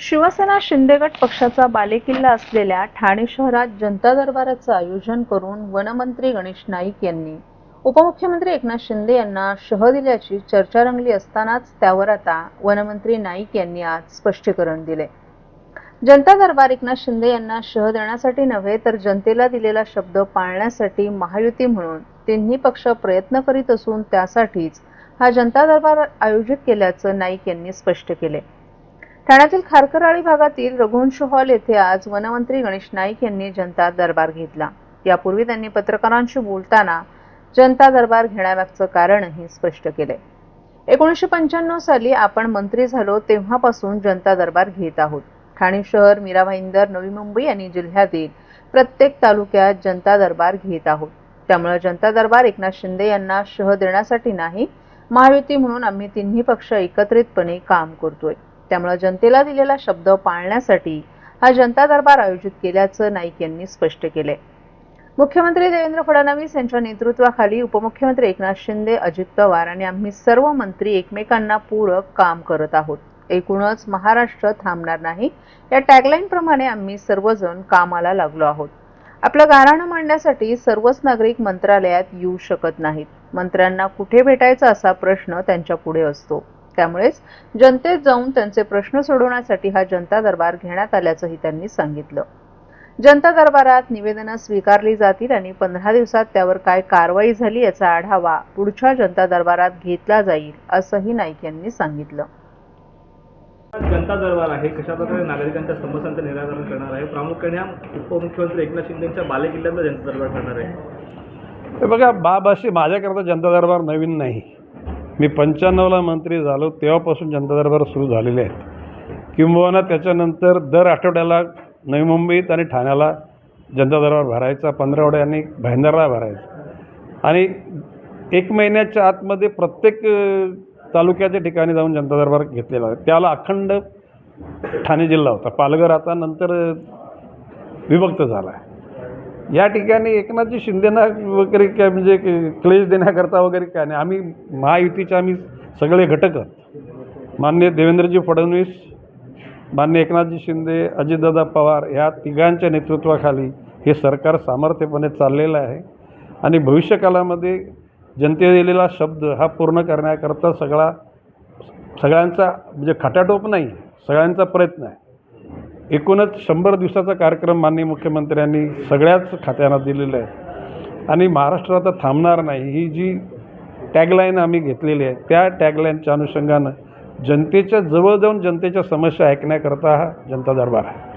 शिवसेना शिंदेगट पक्षाचा बालेकिल्ला असलेल्या ठाणे शहरात जनता दरबाराचं आयोजन करून वनमंत्री गणेश नाईक यांनी उपमुख्यमंत्री एकनाथ शिंदे यांना शह दिल्याची चर्चा रंगली असतानाच त्यावर आता वनमंत्री नाईक यांनी आज स्पष्टीकरण दिले. जनता दरबार एकनाथ शिंदे यांना शह देण्यासाठी नव्हे तर जनतेला दिलेला शब्द पाळण्यासाठी महायुती म्हणून तिन्ही पक्ष प्रयत्न करीत असून त्यासाठीच हा जनता दरबार आयोजित केल्याचं नाईक यांनी स्पष्ट केले. ठाण्यातील खारकराळी भागातील रघुवंश हॉल येथे आज वनमंत्री गणेश नाईक यांनी जनता दरबार घेतला. यापूर्वी त्यांनी पत्रकारांशी बोलताना जनता दरबार घेण्यामागचं कारणही स्पष्ट केले. एकोणीसशे पंच्याण्णव साली आपण मंत्री झालो तेव्हापासून जनता दरबार घेत आहोत. ठाणे शहर मीरा भाईंदर नवी मुंबई आणि जिल्ह्यातील प्रत्येक तालुक्यात जनता दरबार घेत आहोत. त्यामुळे जनता दरबार एकनाथ शिंदे यांना शह देण्यासाठी नाही महायुती म्हणून आम्ही तिन्ही पक्ष एकत्रितपणे काम करतोय. त्यामुळे जनतेला दिलेला शब्द पाळण्यासाठी हा जनता दरबार आयोजित केल्याचं नाईक यांनी स्पष्ट केले मुख्यमंत्री देवेंद्र फडणवीस यांच्या नेतृत्वाखाली उपमुख्यमंत्री एकनाथ शिंदे अजित पवार आणि आम्ही सर्व मंत्री एकमेकांना पूरक काम करत आहोत. एकूणच महाराष्ट्र थांबणार नाही. या टॅगलाईन प्रमाणे आम्ही सर्वजण कामाला लागलो आहोत. आपलं गाराणं मांडण्यासाठी सर्वच नागरिक मंत्रालयात येऊ शकत नाहीत. मंत्र्यांना कुठे भेटायचा असा प्रश्न त्यांच्या पुढे असतो. त्यामुळेच जनतेत जाऊन त्यांचे प्रश्न सोडवण्यासाठी हा जनता दरबार घेण्यात आल्याचंही त्यांनी सांगितलं. जनता दरबारात निवेदनं स्वीकारली जातील आणि पंधरा दिवसात त्यावर काय कारवाई झाली याचा आढावा पुढच्या जनता दरबारात घेतला जाईल असंही नाईक यांनी सांगितलं. जनता दरबार आहे कशा प्रकारे नागरिकांच्या समस्यांचं निराकरण करणार आहे? प्रामुख्याने हा उपमुख्यमंत्री एकनाथ शिंदेच्या बालेकिल्ल्यातला जनता दरबार करणार आहे. हे बघा बाब अशी माझ्याकरता जनता दरबार नवीन नाही. मी पंच्याण्णवला मंत्री झालो तेव्हापासून जनता दरबार सुरू झालेले आहेत. किंबहुना त्याच्यानंतर दर आठवड्याला नवी मुंबईत आणि ठाण्याला जनता दरबार भरायचा पंधरावड्याने भाईंदरला भरायचा. आणि एक महिन्याच्या आतमध्ये प्रत्येक तालुक्याच्या ठिकाणी जाऊन जनता दरबार घेतलेला आहे. त्याला अखंड ठाणे जिल्हा होता. पालघर आता नंतर विभक्त झाला आहे. या ठिकाणी एकनाथजी शिंदेना वगैरे काय म्हणजे क्लेश देण्याकरता वगैरे काय नाही. आम्ही महायुतीचे आम्ही सगळे घटक आहोत. मान्य देवेंद्रजी फडणवीस मान्य एकनाथजी शिंदे अजितदादा पवार या तिघांच्या नेतृत्वाखाली हे सरकार सामर्थ्यपणे चाललेलं आहे. आणि भविष्यकालामध्ये जनते दिलेला शब्द हा पूर्ण करण्याकरता सगळा सगळ्यांचा म्हणजे खटाटोप नाही सगळ्यांचा प्रयत्न आहे. एकूणच शंभर दिवसाचा कार्यक्रम माननीय मुख्यमंत्र्यांनी सगळ्याच खात्यांना दिलेला आहे. आणि महाराष्ट्र आता थांबणार नाही. ही जी टॅगलाईन आम्ही घेतलेली आहे त्या टॅगलाईनच्या अनुषंगानं जनतेच्या जवळ जाऊन जनतेच्या समस्या ऐकण्याकरता हा जनता दरबार आहे.